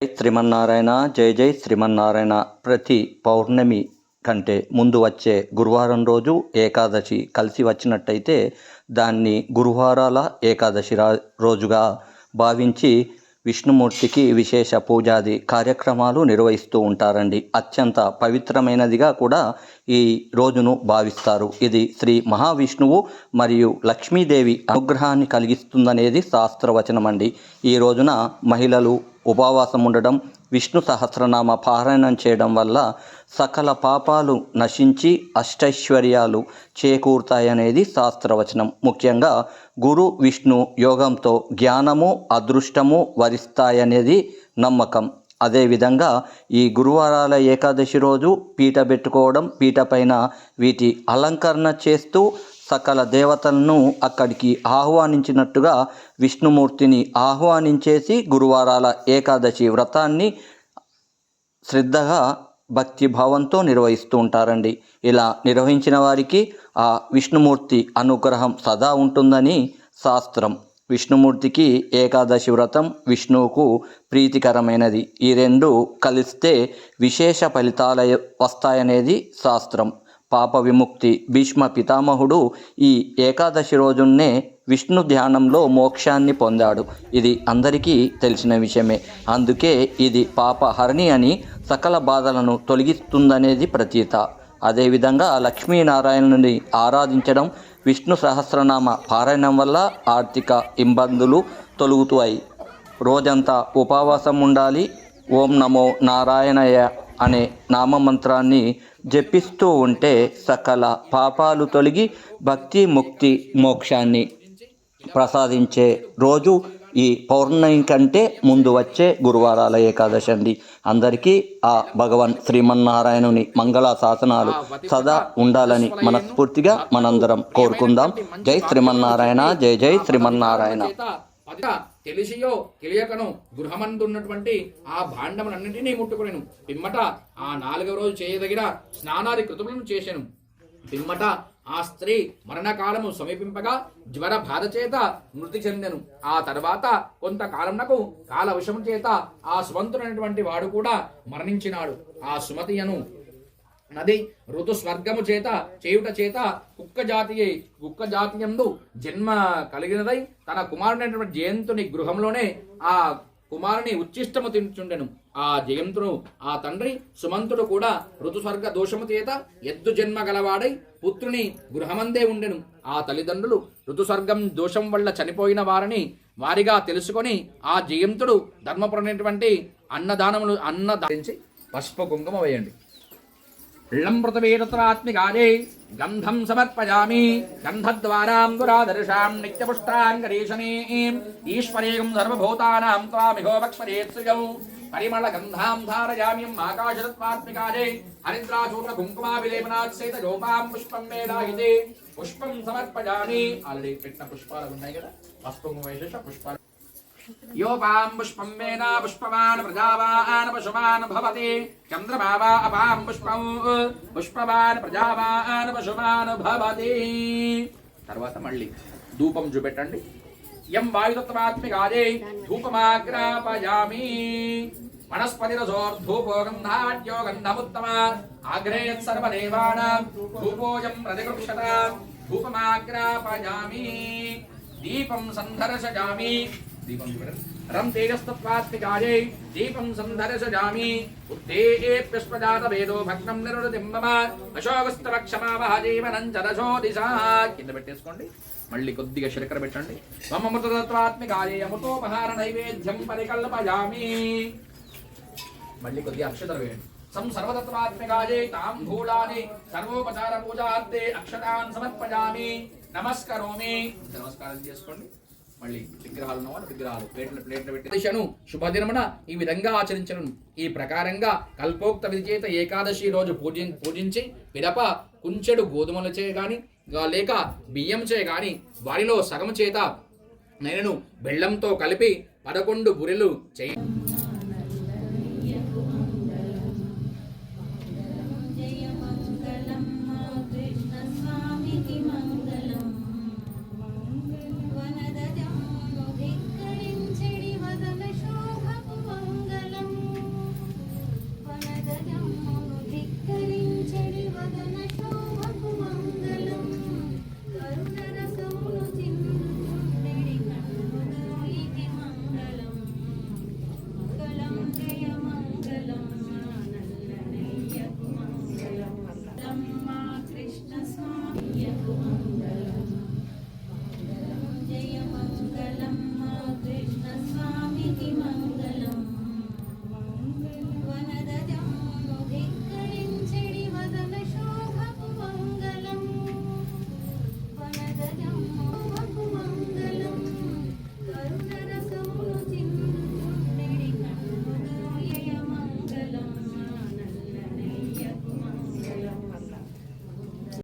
జై శ్రీమన్నారాయణ జై జై శ్రీమన్నారాయణ ప్రతి పౌర్ణమి కంటే ముందు వచ్చే గురువారం రోజు ఏకాదశి కలిసి వచ్చినట్టయితే దాన్ని గురువారాల ఏకాదశి రా రోజుగా భావించి విష్ణుమూర్తికి విశేష పూజాది కార్యక్రమాలు నిర్వహిస్తూ ఉంటారండి. అత్యంత పవిత్రమైనదిగా కూడా ఈ రోజును భావిస్తారు. ఇది శ్రీ మహావిష్ణువు మరియు లక్ష్మీదేవి అనుగ్రహాన్ని కలిగిస్తుందనేది శాస్త్రవచనం అండి ఈ రోజున మహిళలు ఉపవాసం ఉండడం విష్ణు సహస్రనామ పారాయణం చేయడం వల్ల సకల పాపాలు నశించి అష్టైశ్వర్యాలు చేకూరుతాయనేది శాస్త్రవచనం. ముఖ్యంగా గురు విష్ణు యోగంతో జ్ఞానము అదృష్టము వరిస్తాయనేది నమ్మకం. అదేవిధంగా ఈ గురువారాల ఏకాదశి రోజు పీట పెట్టుకోవడం పీట పైన వీటి అలంకరణ చేస్తూ సకల దేవతలను అక్కడికి ఆహ్వానించినట్టుగా విష్ణుమూర్తిని ఆహ్వానించేసి గురువారాల ఏకాదశి వ్రతాన్ని శ్రద్ధగా భక్తి భావంతో నిర్వహిస్తూ ఉంటారండి. ఇలా నిర్వహించిన వారికి ఆ విష్ణుమూర్తి అనుగ్రహం సదా ఉంటుందని శాస్త్రం. విష్ణుమూర్తికి ఏకాదశి వ్రతం విష్ణువుకు ప్రీతికరమైనది. ఈ రెండు కలిస్తే విశేష ఫలితాల వస్తాయనేది శాస్త్రం. పాప విముక్తి భీష్మ పితామహుడు ఈ ఏకాదశి రోజున్నే విష్ణు ధ్యానంలో మోక్షాన్ని పొందాడు. ఇది అందరికీ తెలిసిన విషయమే. అందుకే ఇది పాపహరణి అని సకల బాధలను తొలగిస్తుందనేది ప్రతీత. అదేవిధంగా లక్ష్మీనారాయణుని ఆరాధించడం విష్ణు సహస్రనామ పారాయణం వల్ల ఆర్థిక ఇబ్బందులు తొలుగుతాయి. రోజంతా ఉపవాసం ఉండాలి ఓం నమో నారాయణయ అనే నామమంత్రాన్ని జపిస్తూ ఉంటే సకల పాపాలు తొలగి భక్తి ముక్తి మోక్షాన్ని ప్రసాదించే రోజు ఈ పౌర్ణమి కంటే ముందు వచ్చే గురువారాల ఏకాదశి అండి. అందరికీ ఆ భగవాన్ శ్రీమన్నారాయణుని మంగళ శాసనాలు సదా ఉండాలని మనస్ఫూర్తిగా మనందరం కోరుకుందాం. జై శ్రీమన్నారాయణ జై జై శ్రీమన్నారాయణ. అది తెలిసియో తెలియకను గృహమందున్నటువంటి ఆ భాండములన్నింటినీ ముట్టుకునేను. పిమ్మట ఆ నాలుగవ రోజు చేయదగిన స్నానాది కృతులను చేసెను. పిమ్మట ఆ స్త్రీ మరణకాలము సమీపింపగా జ్వర బాధ చేత మృతి చెందెను. ఆ తర్వాత కొంతకాలంనకు కాల విషము చేత ఆ సుమంతుడైనటువంటి వాడు కూడా మరణించినాడు. ఆ సుమతియను నది ఋతు స్వర్గము చేత చేయుట చేత కుక్క జాతీయ కుక్క జాతీయందు జన్మ కలిగినదై తన కుమారుడైనటువంటి జయంతుని గృహంలోనే ఆ కుమారుని ఉచ్చిష్టము తింటుండెను ఆ జయంతుడు ఆ తండ్రి సుమంతుడు కూడా ఋతుస్వర్గ దోషము చేత ఎద్దు జన్మ గలవాడై పుత్రుని గృహమందే ఉండెను. ఆ తల్లిదండ్రులు ఋతుస్వర్గం దోషం వల్ల చనిపోయిన వారిని వారిగా తెలుసుకొని ఆ జయంతుడు ధర్మపరమైనటువంటి అన్నదానములు అన్న ధరించి పసుపు కుంకుమ వేయండి. ఇళంపృతవేతత్రాత్మికారే గంధం సమర్పయామి గంధద్వారాం దురాదర్శాం నిత్యపుష్టాంగరీషణే ఈశ్వరేయం సర్వభూతానాం త్వామిహోపక్షరేత్సుయౌ పరిమళ గంధాం ధారయామ్యం ఆకాశరత్వాత్మికాలే హరిద్రాచూర్ణ కుంకుమా విలేపనాత్ సేత గోపాం పుష్పం వేదాయితే పుష్పం సమర్పయామి. ఆల్రెడీ పెట్టిన పుష్పాలు ఉన్నాయి కదా? పసుపు వైశేష పుష్పాలు యోపాం పుష్పం వేద పుష్పవాన్ ప్రజావాన్ పశుమాన్ భవతి చంద్రమావా అపాం పుష్పం పుష్పవాన్ ప్రజావాన్ పశువాన్ భవతి తర్వాత మళ్ళీ ధూపం చూపెట్టండి యం వాయుతత్వాత్మికాదే ధూపమాగ్రాపయామి వనస్పతిరసోర్ధూపో గంధాడ్యో గంధముత్తమ ఆగ్రేయత్ సర్వదేవానాం ధూపోయం ప్రతిగృక్షత ధూపమాగ్రాపయామి దీపం సందర్శయామి దీపం చూడండి. రం తేజస్తత్వాత్మికాయే దీపం సందర్శయామి ఉత్తేప్యస్పజాత వేదో భగ్నం నిరుడితిం మమ. అశోకస్తవ క్షమావహ జీవనం చదశో దిశా. కింద పెట్టేసుకోండి. మళ్ళీ కొద్దిగా శర్కర పెట్టండి. మమ మమమృతత్వాత్మికాయే అమృతోపహార నైవేద్యం పరికల్పయామి. మళ్ళీ కొద్దిగా అక్షతలు వేయండి. సం సర్వతత్వాత్మికాయే తాంబూలాని సర్వోపచార పూజార్థే అక్షతాన్ సమర్పయామి. నమస్కరోమి. నమస్కారం చేసుకోండి. మళ్ళీ విగ్రహాలు విగ్రహాలు ప్లేట్లు ప్లేట్లు పెట్టేశాను శుభదినమున ఈ విధంగా ఆచరించను ఈ ప్రకారంగా కల్పోక్త విధి ఏకాదశి రోజు పూజి పూజించి పిదప కుంచెడు గోధుమలచే గాని లేక లేక బియ్యంచే గాని వారిలో సగం చేత నేను బెల్లంతో కలిపి పదకొండు బురెలు చేయ